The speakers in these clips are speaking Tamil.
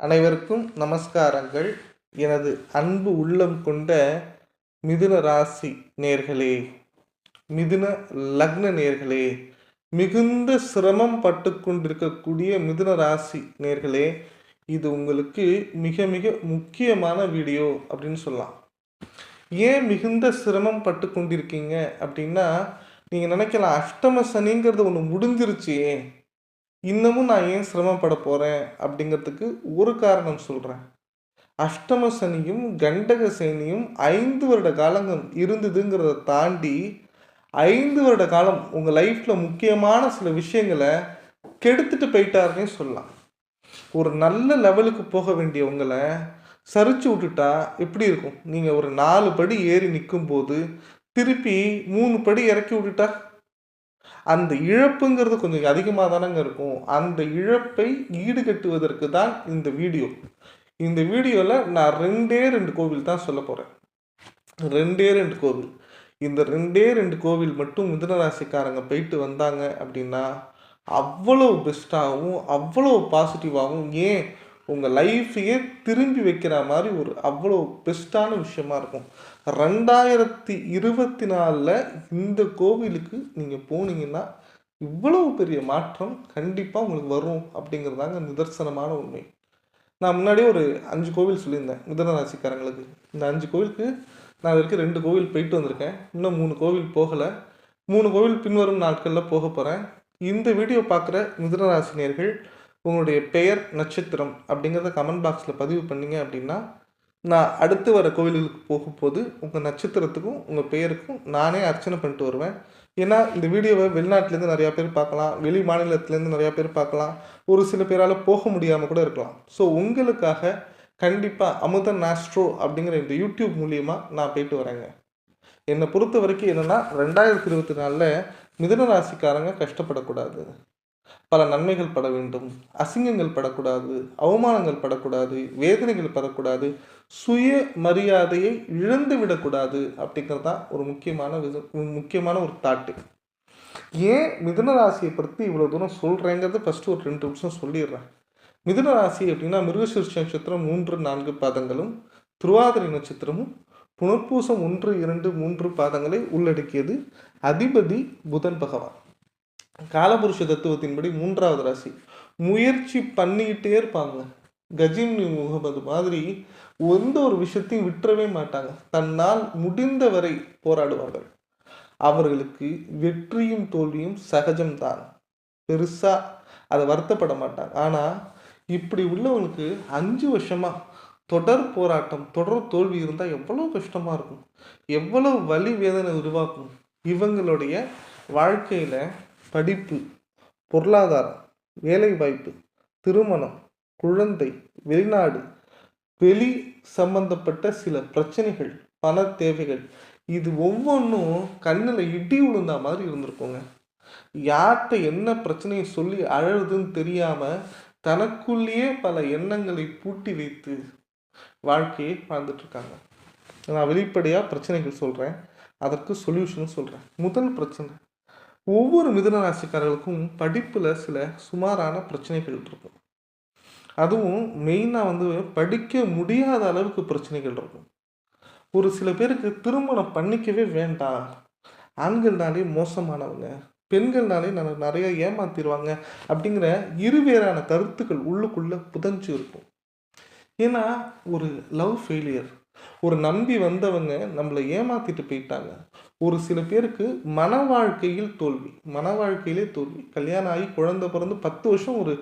அனைவருக்கும் நமஸ்காரங்கள். எனது அன்பு உள்ளம் கொண்ட மிதுன ராசி நேர்களே மிதுன லக்ன நேர்களே மிகுந்த சிரமம் பட்டு கொண்டிருக்கக்கூடிய மிதுன ராசி நேர்களே இது உங்களுக்கு மிக மிக முக்கியமான வீடியோ அப்படின்னு சொல்லலாம். ஏன் மிகுந்த சிரமம் பட்டு கொண்டிருக்கீங்க அப்படின்னா நீங்கள் நினைக்கலாம் அஷ்டம சனிங்கிறது ஒன்று முடிஞ்சிருச்சு இன்னமும் நான் ஏன் சிரமப்பட போகிறேன் அப்படிங்கிறதுக்கு ஒரு காரணம் சொல்கிறேன் அஷ்டம சனியும் கண்டக சனியும் ஐந்து வருட காலங்கள் இருந்ததுங்கிறத தாண்டி ஐந்து வருட காலம் உங்கள் லைஃப்பில் முக்கியமான சில விஷயங்களை கெடுத்துட்டு போயிட்டாருன்னே சொல்லலாம். ஒரு நல்ல லெவலுக்கு போக வேண்டிய உங்களை சரிச்சு விட்டுட்டா எப்படி இருக்கும்? நீங்கள் ஒரு நாலு படி ஏறி நிற்கும் போது திருப்பி மூணு படி இறக்கி விட்டுட்டா? அந்த இழப்புங்கிறது கொஞ்சம் அதிகமாக தானங்க இருக்கும். அந்த இழப்பை ஈடுகட்டுவதற்கு தான் இந்த வீடியோ. இந்த வீடியோவில் நான் ரெண்டே ரெண்டு கோவில் தான் சொல்ல போகிறேன் ரெண்டே ரெண்டு கோவில். இந்த ரெண்டே ரெண்டு கோவில் மட்டும் மிதனராசிக்காரங்க போயிட்டு வந்தாங்க அப்படின்னா அவ்வளோ பெஸ்ட்டாகவும் அவ்வளோ பாசிட்டிவாகவும் ஏன் உங்கள் லைஃப்பையே திரும்பி வைக்கிற மாதிரி ஒரு அவ்வளோ பெஸ்ட்டான விஷயமா இருக்கும். ரெண்டாயிரத்தி இருபத்தி நாலில் இந்த கோவிலுக்கு நீங்கள் போனீங்கன்னா இவ்வளவு பெரிய மாற்றம் கண்டிப்பாக உங்களுக்கு வரும் அப்படிங்கிறதாங்க நிதர்சனமான உண்மை. நான் முன்னாடியே ஒரு அஞ்சு கோவில் சொல்லியிருந்தேன் மிதன ராசிக்காரங்களுக்கு. இந்த அஞ்சு கோவிலுக்கு நான் இது வரைக்கும் ரெண்டு கோவில் போயிட்டு வந்திருக்கேன். இன்னும் மூணு கோவில் போகலை. மூணு கோவில் பின்வரும் நாட்களில் போக போகிறேன் இந்த வீடியோ பார்க்குற மிதன ராசினியர்கள் உங்களுடைய பெயர் நட்சத்திரம் அப்படிங்கிறத கமெண்ட் பாக்ஸில் பதிவு பண்ணீங்க அப்படின்னா நான் அடுத்து வர கோவில்களுக்கு போகும்போது உங்கள் நட்சத்திரத்துக்கும் உங்கள் பெயருக்கும் நானே அர்ச்சனை பண்ணிட்டு வருவேன். ஏன்னா இந்த வீடியோவை வெளிநாட்டிலேருந்து நிறையா பேர் பார்க்கலாம் வெளி மாநிலத்திலேருந்து நிறையா பேர் பார்க்கலாம் ஒரு சில பேரால் போக முடியாமல் கூட இருக்கலாம். ஸோ உங்களுக்காக கண்டிப்பாக அமுதன் நாஸ்ட்ரோ அப்படிங்கிற இந்த யூடியூப் மூலியமாக நான் போயிட்டு வரேங்க. என்னை பொறுத்த வரைக்கும் என்னென்னா ரெண்டாயிரத்தி இருபத்தி நாலில் மிதன ராசிக்காரங்க கஷ்டப்படக்கூடாது. பல நன்மைகள் பட வேண்டும். அசிங்கங்கள் படக்கூடாது. அவமானங்கள் படக்கூடாது. வேதனைகள் படக்கூடாது. சுய மரியாதையை இழந்து விடக்கூடாது அப்படிங்கிறது தான் ஒரு முக்கியமான வித முக்கியமான ஒரு தாட்டு. ஏன் மிதுன ராசியை பற்றி இவ்வளோ தூரம் சொல்கிறேங்கிறது ஃபஸ்ட்டு ஒரு ரெண்டு நிமிஷம் சொல்லிடுறேன். மிதுன ராசி அப்படின்னா மிருகசீர்ஷ நட்சத்திரம் மூன்று நான்கு பாதங்களும் திருவாதிரை நட்சத்திரமும் புனர்பூசம் ஒன்று இரண்டு மூன்று பாதங்களை உள்ளடக்கியது அதிபதி புதன் பகவான். காலபுருஷ தத்துவத்தின்படி மூன்றாவது ராசி. முயற்சி பண்ணிக்கிட்டே இருப்பாங்க. கஜிம்னி முகமது மாதிரி எந்த ஒரு விஷயத்தையும் விட்டுறவே மாட்டாங்க. தன்னால் முடிந்தவரை போராடுவார்கள். அவர்களுக்கு வெற்றியும் தோல்வியும் சகஜம்தான். பெருசாக அதை வருத்தப்பட மாட்டாங்க. ஆனால் இப்படி உள்ளவங்களுக்கு அஞ்சு வருஷமாக தொடர் போராட்டம் தொடர் தோல்வி இருந்தால் எவ்வளோ கஷ்டமாக இருக்கும். எவ்வளோ வலி வேதனை உருவாக்கும். இவங்களுடைய வாழ்க்கையில் படிப்பு பொருளாதாரம் வேலைவாய்ப்பு திருமணம் குழந்தை வெளிநாடு வெளி சம்பந்தப்பட்ட சில பிரச்சனைகள் பண தேவைகள் இது ஒவ்வொன்றும் கண்ணில் இடி விழுந்த மாதிரி இருந்திருக்குங்க. யார்கிட்ட என்ன பிரச்சனையை சொல்லி அழகுதுன்னு தெரியாமல் தனக்குள்ளேயே பல எண்ணங்களை பூட்டி வைத்து வாழ்க்கையை வாழ்ந்துட்டுருக்காங்க நான் வெளிப்படையாக பிரச்சனைகள் சொல்கிறேன் அதற்கு சொல்யூஷன் சொல்கிறேன் முதல் பிரச்சனை ஒவ்வொரு மிதுன ராசிக்காரர்களுக்கும் படிப்பில் சில சுமாரான பிரச்சனைகள் இருக்கும். அதுவும் மெயினாக வந்து படிக்க முடியாத அளவுக்கு பிரச்சனைகள் இருக்கும். ஒரு சில பேருக்கு திருமணம் பண்ணிக்கவே வேண்டாம். ஆண்கள்னாலே மோசமானவங்க பெண்கள்னாலே நான் நிறைய ஏமாத்திடுவாங்க அப்படிங்கிற இருவேறான கருத்துக்கள் உள்ளுக்குள்ளே புதஞ்சு இருக்கும். ஏன்னா ஒரு லவ் ஃபெயிலியர் ஒரு நம்பி வந்தவங்க நம்மளை ஏமாத்திட்டு போயிட்டாங்க. ஒரு சில பேருக்கு மன வாழ்க்கையில் தோல்வி மன வாழ்க்கையிலே தோல்வி. கல்யாணம் ஆகி குழந்தை பிறந்து பத்து வருஷம் ஒரு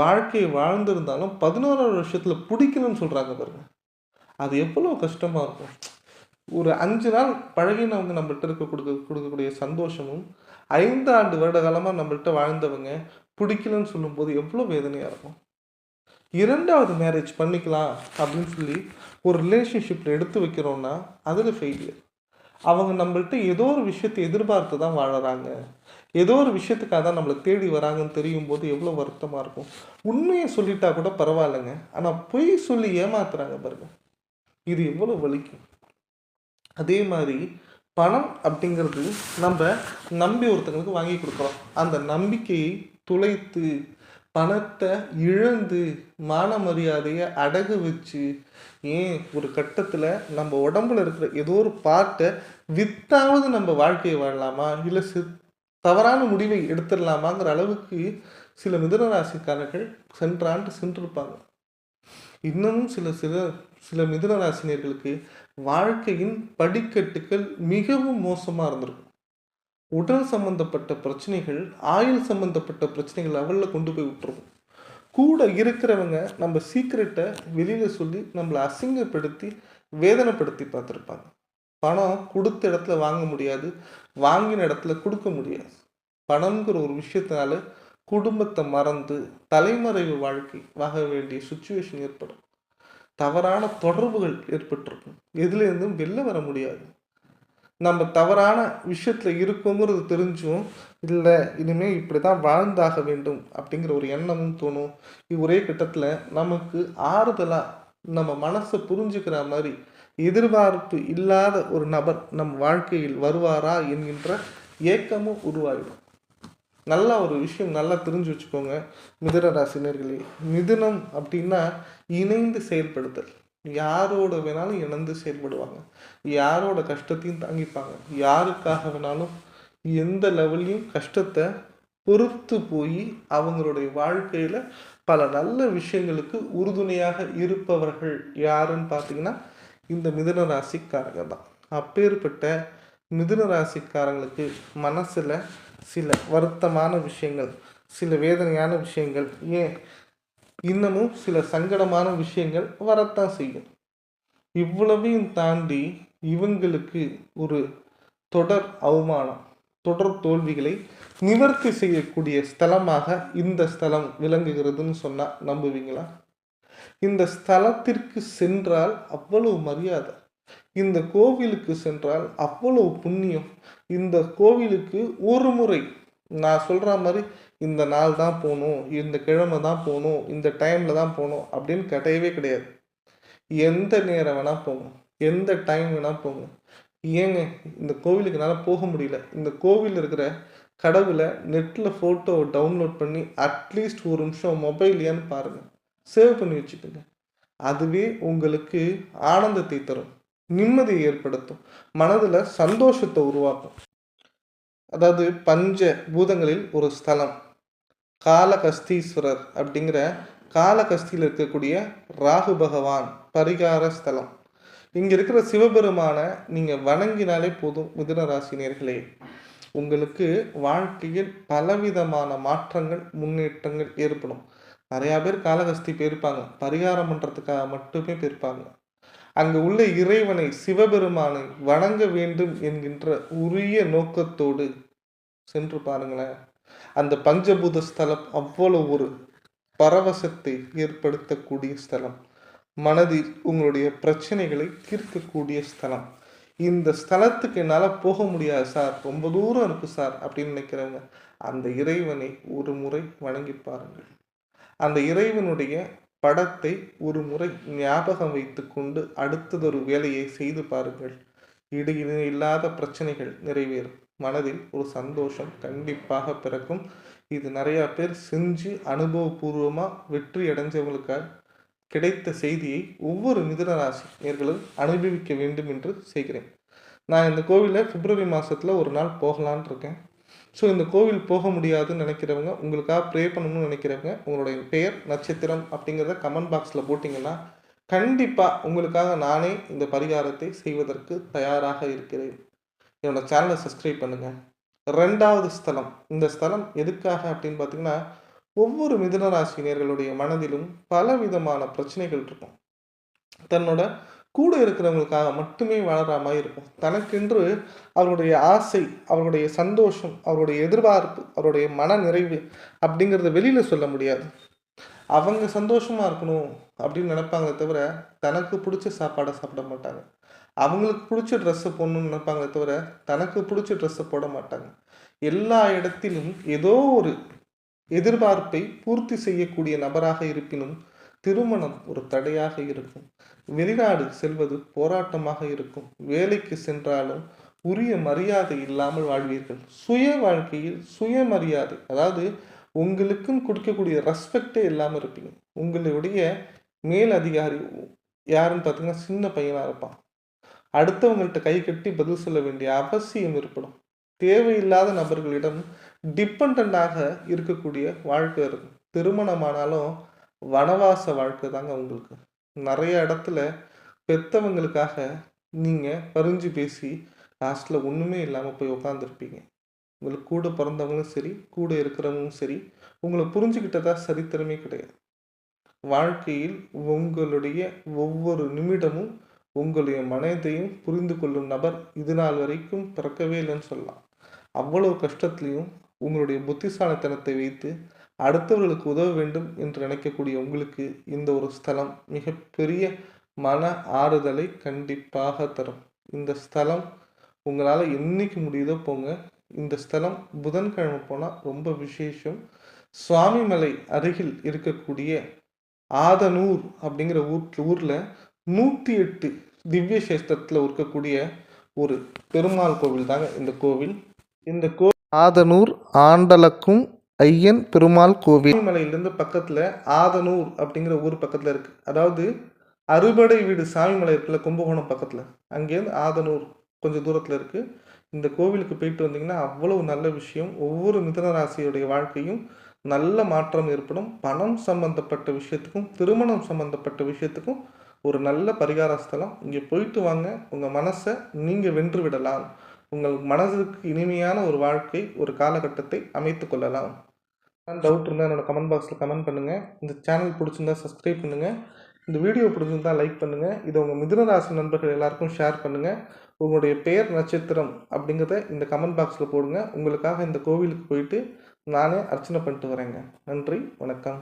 வாழ்க்கையை வாழ்ந்திருந்தாலும் பதினோராவது வருஷத்தில் பிடிக்கணும்னு சொல்கிறாங்க பாருங்க. அது எவ்வளோ கஷ்டமாக இருக்கும். ஒரு அஞ்சு நாள் பழகினவங்க நம்மள்கிட்ட இருக்க கொடுக்க கொடுக்கக்கூடிய சந்தோஷமும் ஐந்து ஆண்டு வருட காலமாக நம்மள்கிட்ட வாழ்ந்தவங்க பிடிக்கலன்னு சொல்லும்போது எவ்வளோ வேதனையாக இருக்கும். இரண்டாவது மேரேஜ் பண்ணிக்கலாம் அப்படின்னு சொல்லி ஒரு ரிலேஷன்ஷிப்பில் எடுத்து வைக்கிறோன்னா அதில் ஃபெயிலியர் அவங்க நம்மள்ட்ட ஏதோ ஒரு விஷயத்தை எதிர்பார்த்து தான் வாழறாங்க. ஏதோ ஒரு விஷயத்துக்காக தான் நம்மளை தேடி வராங்கன்னு தெரியும் போது எவ்வளோ வருத்தமாக இருக்கும். உண்மையை சொல்லிட்டா கூட பரவாயில்லைங்க. ஆனால் பொய் சொல்லி ஏமாத்துறாங்க பாருங்க. இது எவ்வளோ வலிக்கும். அதே மாதிரி பணம் அப்படிங்கிறது நம்ம நம்பி ஒருத்தங்களுக்கு வாங்கி கொடுக்குறோம். அந்த நம்பிக்கையை துளைத்து பணத்தை இழந்து மான மரியாதையை அடகு வச்சு ஏன் ஒரு கட்டத்தில் நம்ம உடம்புல இருக்கிற ஏதோ ஒரு பார்ட்டை வித்தாவது நம்ம வாழ்க்கையை வாழலாமா? இல்லை சி தவறான முடிவை எடுத்துடலாமாங்கிற அளவுக்கு சில மிதனராசிக்காரர்கள் சென்ற ஆண்டு சென்றிருப்பாங்க. இன்னமும் சில சில சில மிதனராசினியர்களுக்கு வாழ்க்கையின் படிக்கட்டுகள் மிகவும் மோசமாக இருந்திருக்கும். உடல் சம்பந்தப்பட்ட பிரச்சனைகள் ஆயுள் சம்பந்தப்பட்ட பிரச்சனைகள் லெவலில் கொண்டு போய் விட்டுருவோம். கூட இருக்கிறவங்க நம்ம சீக்கிரட்டை வெளியில் சொல்லி நம்மளை அசிங்கப்படுத்தி வேதனைப்படுத்தி பார்த்துருப்பாங்க. பணம் கொடுத்த இடத்துல வாங்க முடியாது வாங்கின இடத்துல கொடுக்க முடியாது. பணம்ங்கிற ஒரு விஷயத்தினால குடும்பத்தை மறந்து தலைமறைவு வாழ்க்கை வாங்க வேண்டிய சுச்சுவேஷன் ஏற்படும். தவறான தொடர்புகள் ஏற்பட்டிருக்கும். எதுலேருந்தும் வெளில வர முடியாது. நம்ம தவறான விஷயத்தில் இருக்கோங்கிறது தெரிஞ்சும் இல்லை இனிமேல் இப்படி தான் வாழ்ந்தாக வேண்டும் அப்படிங்கிற ஒரு எண்ணமும் தோணும். ஒரே கட்டத்தில் நமக்கு ஆறுதலாக நம்ம மனசை புரிஞ்சுக்கிற மாதிரி எதிர்பார்ப்பு இல்லாத ஒரு நபர் நம் வாழ்க்கையில் வருவாரா என்கின்ற ஏக்கமும் உருவாகிடும் நல்ல ஒரு விஷயம் நல்லா தெரிஞ்சு வச்சுக்கோங்க. மிதுன ராசினர்களே மிதுனம் அப்படின்னா இணைந்து செயல்படுத்தல் யாரோட வேணாலும் இணைந்து செயல்படுவாங்க. யாரோட கஷ்டத்தையும் தாங்கிப்பாங்க. யாருக்காக வேணாலும் எந்த லெவல்லையும் கஷ்டத்தை பொறுத்து போய் அவங்களுடைய வாழ்க்கையில் பல நல்ல விஷயங்களுக்கு உறுதுணையாக இருப்பவர்கள் யாருன்னு பார்த்தீங்கன்னா இந்த மிதுன ராசிக்காரங்க தான். அப்பேற்பட்ட மிதுன ராசிக்காரங்களுக்கு மனசில் சில வருத்தமான விஷயங்கள் சில வேதனையான விஷயங்கள் ஏன் இன்னமும் சில சங்கடமான விஷயங்கள் வரத்தான் செய்யும். இவ்வளவையும் தாண்டி இவங்களுக்கு ஒரு தொடர் அவமானம் தொடர் தோல்விகளை நிவர்த்தி செய்யக்கூடிய ஸ்தலமாக இந்த ஸ்தலம் விளங்குகிறதுன்னு சொன்னால் நம்புவீங்களா? இந்த ஸ்தலத்திற்கு சென்றால் அவ்வளவு மரியாதை இந்த கோவிலுக்கு சென்றால் அவ்வளவு புண்ணியம் இந்த கோவிலுக்கு ஒரு முறை நான் சொல்கிற மாதிரி இந்த நாள் தான் போகணும் இந்த கிழமை தான் போகணும் இந்த டைமில் தான் போகணும் அப்படின்னு கிடையவே கிடையாது. எந்த நேரம் வேணால் போங்க எந்த டைம் வேணால் போங்க. ஏங்க இந்த கோவிலுக்கு என்னால் போக முடியல. இந்த கோவில் இருக்கிற கடவுளை நெட்டில் ஃபோட்டோ டவுன்லோட் பண்ணி அட்லீஸ்ட் ஒரு நிமிஷம் மொபைல் பாருங்கள் சேவ் பண்ணி வச்சுக்கோங்க. அதுவே உங்களுக்கு ஆனந்தத்தை தரும் நிம்மதியை ஏற்படுத்தும் மனதில் சந்தோஷத்தை உருவாக்கும். அதாவது பஞ்ச பூதங்களில் ஒரு ஸ்தலம். காலகஸ்தீஸ்வரர் அப்படிங்கிற காலகஸ்தியில் இருக்கக்கூடிய ராகு பகவான் பரிகார ஸ்தலம். இங்கே இருக்கிற சிவபெருமானை நீங்கள் வணங்கினாலே போதும் மிதுன ராசினியர்களே உங்களுக்கு வாழ்க்கையில் பலவிதமான மாற்றங்கள் முன்னேற்றங்கள் ஏற்படும். நிறையா பேர் காலகஸ்தி போயிருப்பாங்க. பரிகாரம் பண்ணுறதுக்காக மட்டுமே போயிருப்பாங்க. அங்கு உள்ள இறைவனை சிவபெருமானை வணங்க வேண்டும் என்கின்ற உரிய நோக்கத்தோடு சென்று பாருங்களேன். அந்த பஞ்சபூத ஸ்தலம் அவ்வளவு ஒரு பரவசத்தை ஏற்படுத்தக்கூடிய ஸ்தலம். மனதில் உங்களுடைய பிரச்சனைகளை தீர்க்கக்கூடிய ஸ்தலம். இந்த ஸ்தலத்துக்கு என்னால் போக முடியாது சார். ரொம்ப தூரம் இருக்கு சார் அப்படின்னு நினைக்கிறவங்க அந்த இறைவனை ஒரு முறை வணங்கி பாருங்கள். அந்த இறைவனுடைய படத்தை ஒரு முறை ஞாபகம் வைத்துக்கொண்டு அடுத்ததொரு வேலையை செய்து பாருங்கள். இடையில இல்லாத பிரச்சனைகள் நிறைவேறும். மனதில் ஒரு சந்தோஷம் கண்டிப்பாக பிறக்கும். இது நிறையா பேர் செஞ்சு அனுபவபூர்வமாக வெற்றி அடைஞ்சவங்களுக்காக கிடைத்த செய்தியை ஒவ்வொரு மிதுன ராசி நேர்களும் அனுபவிக்க வேண்டும் என்று செய்கிறேன். நான் இந்த கோவிலில் பிப்ரவரி மாதத்தில் ஒரு நாள் போகலான் இருக்கேன். ஸோ இந்த கோவில் போக முடியாதுன்னு நினைக்கிறவங்க உங்களுக்காக ப்ரே பண்ணணும்னு நினைக்கிறவங்க உங்களுடைய பெயர் நட்சத்திரம் அப்படிங்கிறத கமெண்ட் பாக்ஸில் போட்டிங்கன்னா கண்டிப்பாக உங்களுக்காக நானே இந்த பரிகாரத்தை செய்வதற்கு தயாராக இருக்கிறேன். என்னோடய சேனலை சப்ஸ்கிரைப் பண்ணுங்கள் ரெண்டாவது ஸ்தலம். இந்த ஸ்தலம் எதுக்காக அப்படின்னு பார்த்தீங்கன்னா ஒவ்வொரு மிதனராசினியர்களுடைய மனதிலும் பல விதமான பிரச்சனைகள் இருக்கும். தன்னோட கூட இருக்கிறவங்களுக்காக மட்டுமே வளர மாதிரி இருக்கும். தனக்கென்று அவருடைய ஆசை அவருடைய சந்தோஷம் அவருடைய எதிர்பார்ப்பு அவருடைய மன நிறைவு அப்படிங்கிறத வெளியில் சொல்ல முடியாது. அவங்க சந்தோஷமாக இருக்கணும் அப்படின்னு நினைப்பாங்களே தவிர தனக்கு பிடிச்ச சாப்பாடை சாப்பிட மாட்டாங்க. அவங்களுக்கு பிடிச்ச ட்ரெஸ்ஸை போடணும்னு நினைப்பாங்களே தவிர தனக்கு பிடிச்ச ட்ரெஸ்ஸை போட மாட்டாங்க. எல்லா இடத்திலும் ஏதோ ஒரு எதிர்பார்ப்பை பூர்த்தி செய்யக்கூடிய நபராக இருப்பினும் திருமணம் ஒரு தடையாக இருக்கும். வெளிநாடு செல்வது போராட்டமாக இருக்கும். வேலைக்கு சென்றாலும் உரிய மரியாதை இல்லாமல் வாழ்வீர்கள். சுய வாழ்க்கையில் சுயமரியாதை அதாவது உங்களுக்குன்னு கொடுக்கக்கூடிய ரெஸ்பெக்டே இல்லாமல் இருப்பீங்க உங்களுடைய மேல் அதிகாரி யாருன்னு பார்த்தீங்கன்னா சின்ன பையனாக இருப்பான். அடுத்தவங்கள்ட்ட கை கட்டி பதில் சொல்ல வேண்டிய அவசியம் ஏற்படும். தேவையில்லாத நபர்களிடம் டிபெண்டாக இருக்கக்கூடிய வாழ்க்கை இருக்கும். திருமணமானாலும் வனவாச வாழ்க்கை தாங்க உங்களுக்கு. நிறைய இடத்துல பெத்தவங்களுக்காக நீங்கள் பறிஞ்சு பேசி லாஸ்ட்டில் ஒன்றுமே இல்லாமல் போய் உட்காந்துருப்பீங்க உங்களுக்கு கூட பிறந்தவங்களும் சரி கூட இருக்கிறவங்களும் சரி உங்களை புரிஞ்சுக்கிட்டதா சரித்திரமே கிடையாது. வாழ்க்கையில் உங்களுடைய ஒவ்வொரு நிமிடமும் உங்களுடைய மனதையும் புரிந்து கொள்ளும் நபர் இது நாள் வரைக்கும் பிறக்கவே இல்லைன்னு சொல்லலாம். அவ்வளவு கஷ்டத்துலேயும் உங்களுடைய புத்திசாலித்தனத்தை வைத்து அடுத்தவர்களுக்கு உதவ வேண்டும் என்று நினைக்கக்கூடிய உங்களுக்கு இந்த ஒரு ஸ்தலம் மிகப்பெரிய மன ஆறுதலை கண்டிப்பாக தரும். இந்த ஸ்தலம் உங்களால் என்னைக்கு முடியுதோ போங்க. இந்த ஸ்தலம் புதன்கிழமை போனால் ரொம்ப விசேஷம். சுவாமிமலை அருகில் இருக்கக்கூடிய ஆதனூர் அப்படிங்கிற ஊர் ஊரில் நூற்றி எட்டு திவ்ய சேஸ்திரத்தில் இருக்கக்கூடிய ஒரு பெருமாள் கோவில் தாங்க இந்த கோவில். இந்த கோ ஆதனூர் ஆண்டலக்கும் ஐயன் பெருமாள் கோவில். மலையிலேருந்து பக்கத்தில் ஆதனூர் அப்படிங்கிற ஊர் பக்கத்தில் இருக்குது அதாவது அறுபடை வீடு சாமிமலை இருக்குல்ல கும்பகோணம் பக்கத்தில். அங்கேருந்து ஆதனூர் கொஞ்சம் தூரத்தில் இருக்குது இந்த கோவிலுக்கு போயிட்டு வந்தீங்கன்னா அவ்வளவு நல்ல விஷயம். ஒவ்வொரு மிதனராசியுடைய வாழ்க்கையும் நல்ல மாற்றம் ஏற்படும். பணம் சம்பந்தப்பட்ட விஷயத்துக்கும் திருமணம் சம்பந்தப்பட்ட விஷயத்துக்கும் ஒரு நல்ல பரிகார ஸ்தலம். இங்கே போயிட்டு வாங்க. உங்கள் மனசை நீங்கள் வென்று விடலாம். உங்கள் மனதுக்கு இனிமையான ஒரு வாழ்க்கை ஒரு காலகட்டத்தை அமைத்து கொள்ளலாம். டவுட் இருந்தால் என்னோடய கமெண்ட் பாக்ஸில் கமெண்ட் பண்ணுங்கள் இந்த சேனல் பிடிச்சிருந்தா சப்ஸ்கிரைப் பண்ணுங்கள் இந்த வீடியோ பிடிச்சிருந்தா லைக் பண்ணுங்கள் இதை உங்கள் மிதுனராசி நண்பர்கள் எல்லாருக்கும் ஷேர் பண்ணுங்கள் உங்களுடைய பெயர் நட்சத்திரம் அப்படிங்கிறத இந்த கமெண்ட் பாக்ஸில் போடுங்க. உங்களுக்காக இந்த கோவிலுக்கு போயிட்டு நானே அர்ச்சனை பண்ணிட்டு வரேங்க. நன்றி. வணக்கம்.